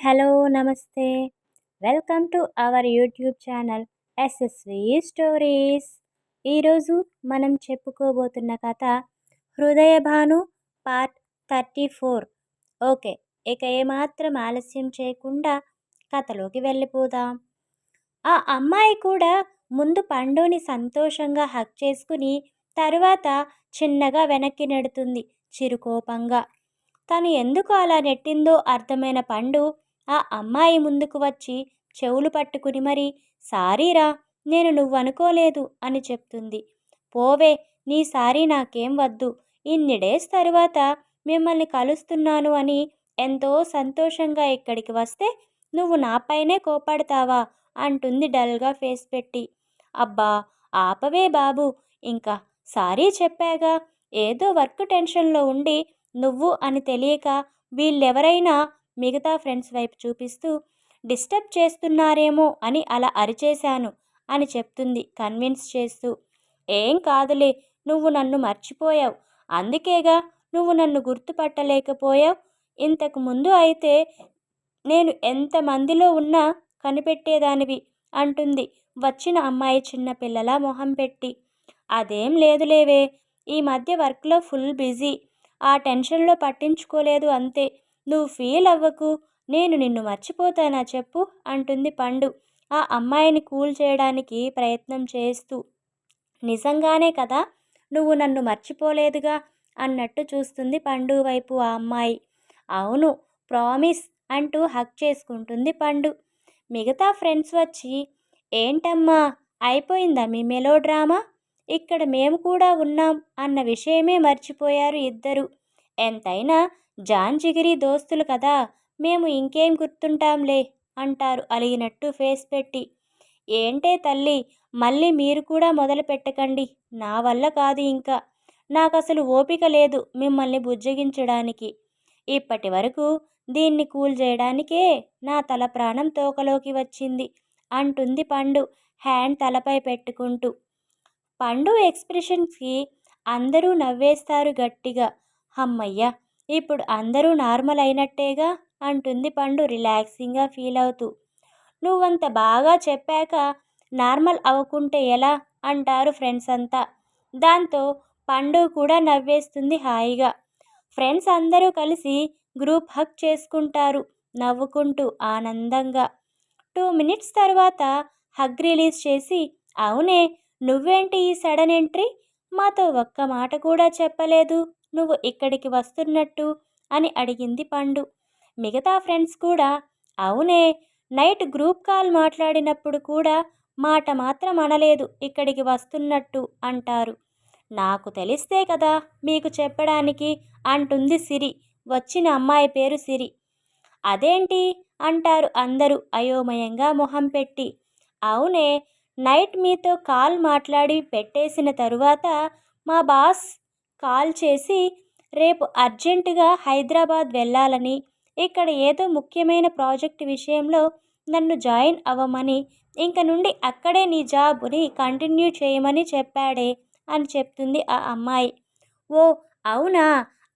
Hello నమస్తే. Welcome to our YouTube channel SSV stories. ఈరోజు మనం చెప్పుకోబోతున్న కథ Hrudaya Bhanu part thirty four. Okay ఇక ఏమాత్రం ఆలస్యం చేయకుండా కథలోకి వెళ్ళిపోదాం. ఆ అమ్మాయి కూడా ముందు పండుని సంతోషంగా హక్ చేసుకుని తరువాత చిన్నగా వెనక్కి నెడుతుంది చిరుకోపంగా. తను ఎందుకు అలా నెట్టిందో అర్థమైన పండు ఆ అమ్మాయి ముందుకు వచ్చి చెవులు పట్టుకుని మరి సారీరా నేను నువ్వు అనుకోలేదు అని చెప్తుంది. పోవే నీ సారీ నాకేం వద్దు. ఇన్ని డేస్ తరువాత మిమ్మల్ని కలుస్తున్నాను అని ఎంతో సంతోషంగా ఇక్కడికి వస్తే నువ్వు నాపైనే కోపడతావా అంటుంది డల్గా ఫేస్ పెట్టి. అబ్బా ఆపవే బాబు. ఇంకా సారీ చెప్పాగా ఏదో వర్క్ టెన్షన్లో ఉండి నువ్వు అని తెలియక వీళ్ళెవరైనా మిగతా ఫ్రెండ్స్ వైపు చూపిస్తూ డిస్టర్బ్ చేస్తున్నారేమో అని అలా అరిచేశాను అని చెప్తుంది కన్విన్స్ చేస్తూ. ఏం కాదులే నువ్వు నన్ను మర్చిపోయావు. అందుకేగా నువ్వు నన్ను గుర్తుపట్టలేకపోయావు. ఇంతకు ముందు అయితే నేను ఎంతమందిలో ఉన్నా కనిపెట్టేదానివి అంటుంది వచ్చిన అమ్మాయి చిన్న పిల్లల మొహం పెట్టి. అదేం లేదులేవే ఈ మధ్య వర్క్లో ఫుల్ బిజీ. ఆ టెన్షన్లో పట్టించుకోలేదు అంతే. నువ్వు ఫీల్ అవ్వకు నేను నిన్ను మర్చిపోతానా చెప్పు అంటుంది పండు. ఆ అమ్మాయిని కూల్ చేయడానికి ప్రయత్నం చేస్తూ నిజంగానే కదా నువ్వు నన్ను మర్చిపోలేదుగా అన్నట్టు చూస్తుంది పండు వైపు ఆ అమ్మాయి. అవును ప్రామిస్ అంటూ హక్ చేసుకుంటుంది పండు. మిగతా ఫ్రెండ్స్ వచ్చి ఏంటమ్మా అయిపోయిందా మీ మెలో డ్రామా ఇక్కడ మేము కూడా ఉన్నాం అన్న విషయమే మర్చిపోయారు ఇద్దరు. ఎంతైనా జాన్ జిగిరి దోస్తులు కదా మేము ఇంకేం గుర్తుంటాంలే అంటారు అలిగినట్టు ఫేస్ పెట్టి. ఏంటే తల్లి మళ్ళీ మీరు కూడా మొదలు పెట్టకండి నా వల్ల కాదు ఇంకా. నాకు అసలు ఓపిక లేదు మిమ్మల్ని బుజ్జగించడానికి. ఇప్పటి వరకు దీన్ని కూల్ చేయడానికే నా తల ప్రాణం తోకలోకి వచ్చింది అంటుంది పండు హ్యాండ్ తలపై పెట్టుకుంటూ. పండు ఎక్స్ప్రెషన్స్కి అందరూ నవ్వేస్తారు గట్టిగా. హమ్మయ్య ఇప్పుడు అందరూ నార్మల్ అయినట్టేగా అంటుంది పండు రిలాక్సింగ్గా ఫీల్ అవుతూ. నువ్వంత బాగా చెప్పాక నార్మల్ అవ్వకుంటే ఎలా? అంటారు ఫ్రెండ్స్ అంతా. దాంతో పండు కూడా నవ్వేస్తుంది హాయిగా. ఫ్రెండ్స్ అందరూ కలిసి గ్రూప్ హక్ చేసుకుంటారు నవ్వుకుంటూ ఆనందంగా. టూ మినిట్స్ తర్వాత హగ్ రిలీజ్ చేసి అవునే నువ్వేంటి ఈ సడన్ ఎంట్రీ? మాతో ఒక్క మాట కూడా చెప్పలేదు. నువ్వు ఇక్కడికి వస్తున్నట్టు అని అడిగింది పండు. మిగతా ఫ్రెండ్స్ కూడా అవునే నైట్ గ్రూప్ కాల్ మాట్లాడినప్పుడు కూడా మాట మాత్రం అనలేదు ఇక్కడికి వస్తున్నట్టు అంటారు. నాకు తెలిస్తే కదా మీకు చెప్పడానికి అంటుంది సిరి. వచ్చిన అమ్మాయి పేరు సిరి. అదేంటి? అంటారు అందరూ అయోమయంగా మొహం పెట్టి. అవునే నైట్ మీతో కాల్ మాట్లాడి పెట్టేసిన తరువాత మా బాస్ కాల్ చేసి రేపు అర్జెంటుగా హైదరాబాద్ వెళ్ళాలని ఇక్కడ ఏదో ముఖ్యమైన ప్రాజెక్ట్ విషయంలో నన్ను జాయిన్ అవ్వమని ఇంక నుండి అక్కడే నీ జాబుని కంటిన్యూ చేయమని చెప్పాడే అని చెప్తుంది ఆ అమ్మాయి. ఓ అవునా?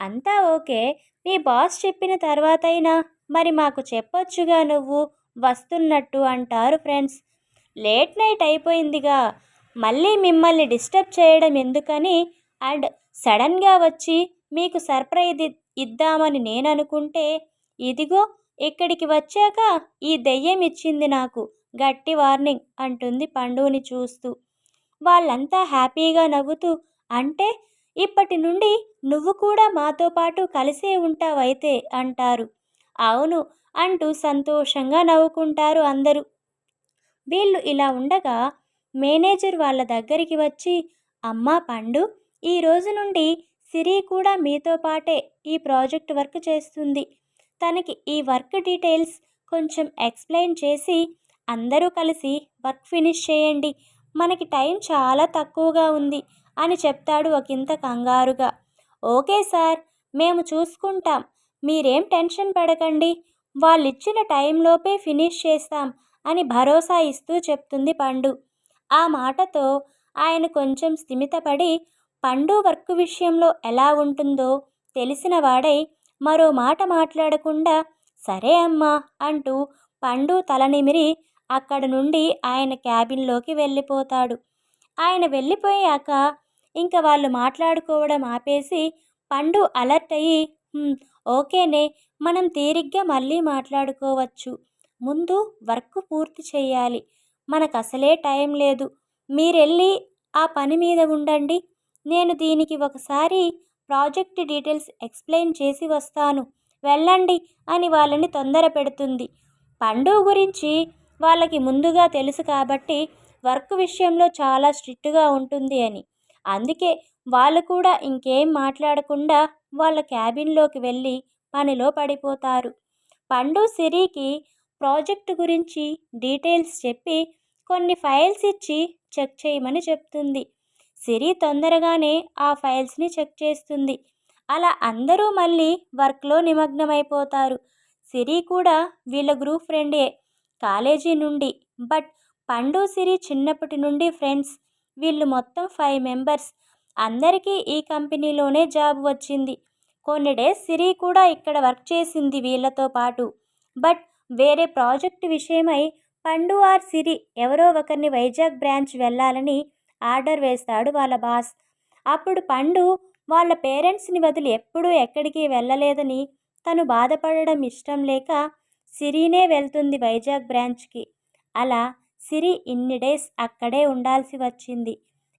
అంతా ఓకే. మీ బాస్ చెప్పిన తర్వాతైనా మరి మాకు చెప్పొచ్చుగా నువ్వు? వస్తున్నట్టు అంటారు ఫ్రెండ్స్. లేట్ నైట్ అయిపోయిందిగా. మళ్ళీ మిమ్మల్ని డిస్టర్బ్ చేయడం ఎందుకని? అండ్ సడన్గా వచ్చి మీకు సర్ప్రైజ్ ఇద్దామని నేను అనుకుంటే ఇదిగో ఇక్కడికి వచ్చాక ఈ దెయ్యం ఇచ్చింది నాకు. గట్టి వార్నింగ్ అంటుంది పండుని చూస్తూ. వాళ్ళంతా హ్యాపీగా నవ్వుతూ అంటే ఇప్పటి నుండి నువ్వు కూడా మాతో పాటు కలిసే ఉంటావైతే అంటారు. అవును అంటూ సంతోషంగా నవ్వుకుంటారు అందరూ. వీళ్ళు ఇలా ఉండగా మేనేజర్ వాళ్ళ దగ్గరికి వచ్చి అమ్మా పండు ఈ రోజు నుండి సిరి కూడా మీతో పాటే ఈ ప్రాజెక్ట్ వర్క్ చేస్తుంది. తనకి ఈ వర్క్ డీటెయిల్స్ కొంచెం ఎక్స్ప్లెయిన్ చేసి అందరూ కలిసి వర్క్ ఫినిష్ చేయండి. మనకి టైం చాలా తక్కువగా ఉంది అని చెప్తాడు ఒకంత కంగారుగా. ఓకే సార్ మేము చూసుకుంటాం. మీరేం టెన్షన్ పడకండి. వాళ్ళిచ్చిన టైంలోపే ఫినిష్ చేస్తాం. అని భరోసా ఇస్తూ చెప్తుంది పండు. ఆ మాటతో ఆయన కొంచెం స్థిమితపడి పండు వర్క్ విషయంలో ఎలా ఉంటుందో తెలిసిన వాడై మరో మాట మాట్లాడకుండా సరే అమ్మా అంటూ పండు తలనిమిరి అక్కడ నుండి ఆయన క్యాబిన్లోకి వెళ్ళిపోతాడు. ఆయన వెళ్ళిపోయాక ఇంకా వాళ్ళు మాట్లాడుకోవడం ఆపేసి పండు అలర్ట్ అయ్యి ఓకేనే మనం తీరిగ్గా మళ్ళీ మాట్లాడుకోవచ్చు. ముందు వర్క్ పూర్తి చేయాలి. మనకు అసలే టైం లేదు. మీరెళ్ళి ఆ పని మీద ఉండండి. నేను దీనికి ఒకసారి ప్రాజెక్ట్ డీటెయిల్స్ ఎక్స్ప్లెయిన్ చేసి వస్తాను. వెళ్ళండి అని వాళ్ళని తొందర పెడుతుంది. పండు గురించి వాళ్ళకి ముందుగా తెలుసు కాబట్టి వర్క్ విషయంలో చాలా స్ట్రిక్ట్గా ఉంటుంది అని. అందుకే వాళ్ళు కూడా ఇంకేం మాట్లాడకుండా వాళ్ళ క్యాబిన్లోకి వెళ్ళి పనిలో పడిపోతారు. పండు సిరికి ప్రాజెక్టు గురించి డీటెయిల్స్ చెప్పి కొన్ని ఫైల్స్ ఇచ్చి చెక్ చేయమని చెప్తుంది. సిరి తొందరగానే ఆ ఫైల్స్ని చెక్ చేస్తుంది. అలా అందరూ మళ్ళీ వర్క్లో నిమగ్నమైపోతారు. సిరి కూడా వీళ్ళ గ్రూప్ ఫ్రెండే కాలేజీ నుండి బట్ పండు సిరి చిన్నప్పటి నుండి ఫ్రెండ్స్. వీళ్ళు మొత్తం ఫైవ్ మెంబర్స్. అందరికీ ఈ కంపెనీలోనే జాబ్ వచ్చింది. కొన్ని డేస్ సిరి కూడా ఇక్కడ వర్క్ చేసింది వీళ్ళతో పాటు. బట్ వేరే ప్రాజెక్ట్ విషయమై పండు ఆర్ సిరి ఎవరో ఒకరిని వైజాగ్ బ్రాంచ్ వెళ్ళాలని ఆర్డర్ వేస్తాడు వాళ్ళ బాస్. అప్పుడు పండు వాళ్ళ పేరెంట్స్ని వదిలి ఎప్పుడూ ఎక్కడికి వెళ్ళలేదని తను బాధపడడం ఇష్టం లేక సిరినే వెళ్తుంది వైజాగ్ బ్రాంచ్కి అలా సిరి ఇన్ని డేస్ అక్కడే ఉండాల్సి వచ్చింది.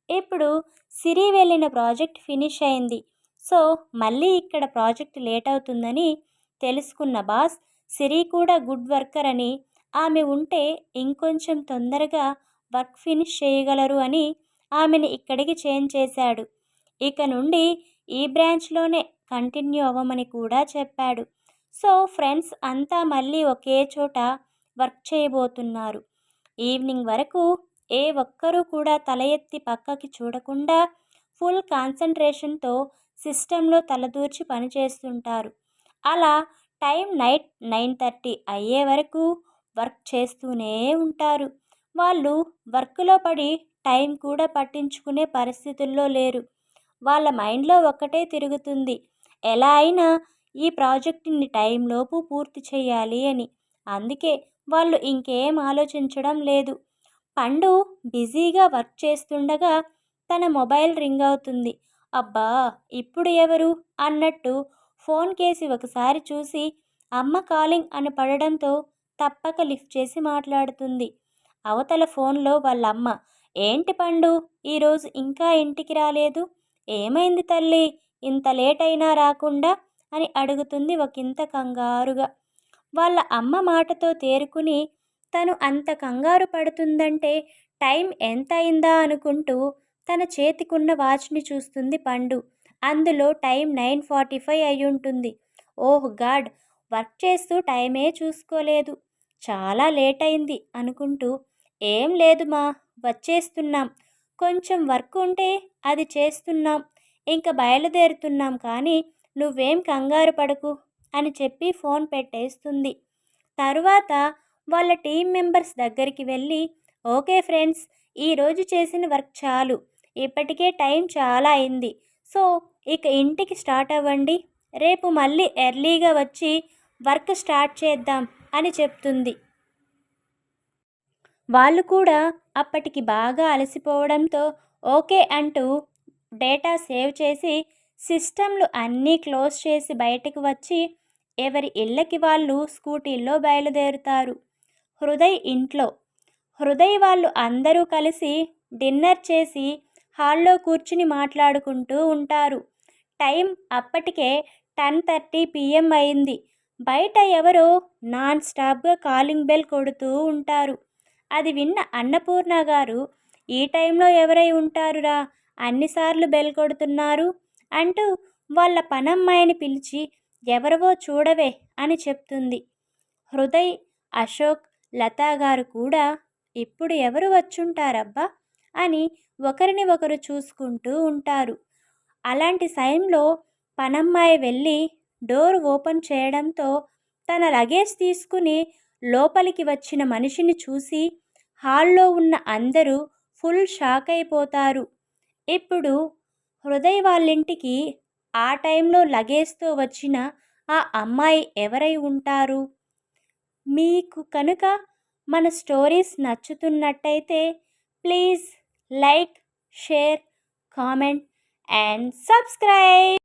ఇప్పుడు సిరి వెళ్ళిన ప్రాజెక్ట్ ఫినిష్ అయింది. సో మళ్ళీ ఇక్కడ ప్రాజెక్ట్ లేట్ అవుతుందని తెలుసుకున్న బాస్ సిరి కూడా గుడ్ వర్కర్ అని. ఆమె ఉంటే ఇంకొంచెం తొందరగా వర్క్ ఫినిష్ చేయగలరు అని ఆమెను ఇక్కడికి చేంజ్ చేశాడు. ఇక నుండి ఈ బ్రాంచ్లోనే కంటిన్యూ అవ్వమని కూడా చెప్పాడు. సో ఫ్రెండ్స్ అంతా మళ్ళీ ఒకే చోట వర్క్ చేయబోతున్నారు. ఈవినింగ్ వరకు ఏ ఒక్కరూ కూడా తల ఎత్తి పక్కకి చూడకుండా ఫుల్ కాన్సన్ట్రేషన్తో సిస్టంలో తలదూర్చి పనిచేస్తుంటారు. అలా టైం నైట్ నైన్ థర్టీ అయ్యే వరకు వర్క్ చేస్తూనే ఉంటారు. వాళ్ళు వర్క్లో పడి టైం కూడా పట్టించుకునే పరిస్థితుల్లో లేరు. వాళ్ళ మైండ్లో ఒక్కటే తిరుగుతుంది. ఎలా అయినా ఈ ప్రాజెక్టుని టైంలోపు పూర్తి చేయాలి అని. అందుకే వాళ్ళు ఇంకేం ఆలోచించడం లేదు. పండు బిజీగా వర్క్ చేస్తుండగా తన మొబైల్ రింగ్ అవుతుంది. అబ్బా! ఇప్పుడు ఎవరు? అన్నట్టు ఫోన్ కేసి ఒకసారి చూసి అమ్మ కాలింగ్ అని పడడంతో తప్పక లిఫ్ట్ చేసి మాట్లాడుతుంది. అవతల ఫోన్లో వాళ్ళమ్మ ఏంటి పండు ఈరోజు ఇంకా ఇంటికి రాలేదు? ఏమైంది తల్లి? ఇంత లేట్ అయినా రాకుండా? అని అడుగుతుంది ఒకంత కంగారుగా. వాళ్ళ అమ్మ మాటతో తేరుకుని తను అంత కంగారు పడుతుందంటే టైం ఎంత అయిందా అనుకుంటూ తన చేతికున్న వాచ్ని చూస్తుంది పండు. అందులో టైం నైన్ ఫార్టీ ఫైవ్ అయి ఉంటుంది ఓహ్ గాడ్! వర్క్ చేస్తూ టైమే చూసుకోలేదు. చాలా లేట్ అయింది అనుకుంటూ ఏం లేదు మా వచ్చేస్తున్నాం. కొంచెం వర్క్ ఉంటే అది చేస్తున్నాం. ఇంకా బయలుదేరుతున్నాం కానీ నువ్వేం కంగారు పడకు అని చెప్పి ఫోన్ పెట్టేస్తుంది. తరువాత వాళ్ళ టీం మెంబర్స్ దగ్గరికి వెళ్ళి ఓకే ఫ్రెండ్స్ ఈరోజు చేసిన వర్క్ చాలు. ఇప్పటికే టైం చాలా అయింది. సో ఇక ఇంటికి స్టార్ట్ అవ్వండి. రేపు మళ్ళీ ఎర్లీగా వచ్చి వర్క్ స్టార్ట్ చేద్దాం అని చెప్తుంది. వాళ్ళు కూడా అప్పటికి బాగా అలసిపోవడంతో ఓకే అంటూ డేటా సేవ్ చేసి సిస్టంలు అన్నీ క్లోజ్ చేసి బయటకు వచ్చి ఎవరి ఇళ్ళకి వాళ్ళు స్కూటీల్లో బయలుదేరుతారు. హృదయ్ ఇంట్లో. హృదయ్ వాళ్ళు అందరూ కలిసి డిన్నర్ చేసి హాల్లో కూర్చుని మాట్లాడుకుంటూ ఉంటారు. టైం అప్పటికే టెన్ థర్టీ పిఎం అయింది. బయట ఎవరో నాన్ స్టాప్గా కాలింగ్ బెల్ కొడుతూ ఉంటారు. అది విన్న అన్నపూర్ణ గారు ఈ టైంలో ఎవరై ఉంటారురా? అన్నిసార్లు బెల్ కొడుతున్నారు? అంటూ వాళ్ళ పనమ్మాయిని పిలిచి ఎవరవో చూడవే అని చెప్తుంది. హృదయ్ అశోక్ లతా గారు కూడా ఇప్పుడు ఎవరు వచ్చుంటారబ్బా? అని ఒకరిని ఒకరు చూసుకుంటూ ఉంటారు. అలాంటి సమయంలో పనమ్మాయి వెళ్ళి డోర్ ఓపెన్ చేయడంతో తన లగేజ్ తీసుకుని లోపలికి వచ్చిన మనిషిని చూసి హాల్లో ఉన్న అందరూ ఫుల్ షాక్ అయిపోతారు. ఇప్పుడు హృదయ్ వాళ్ళింటికి ఆ టైంలో లగేజ్తో వచ్చిన ఆ అమ్మాయి ఎవరై ఉంటారు? మీకు కనుక మన stories నచ్చుతున్నట్టయితే please like share comment and subscribe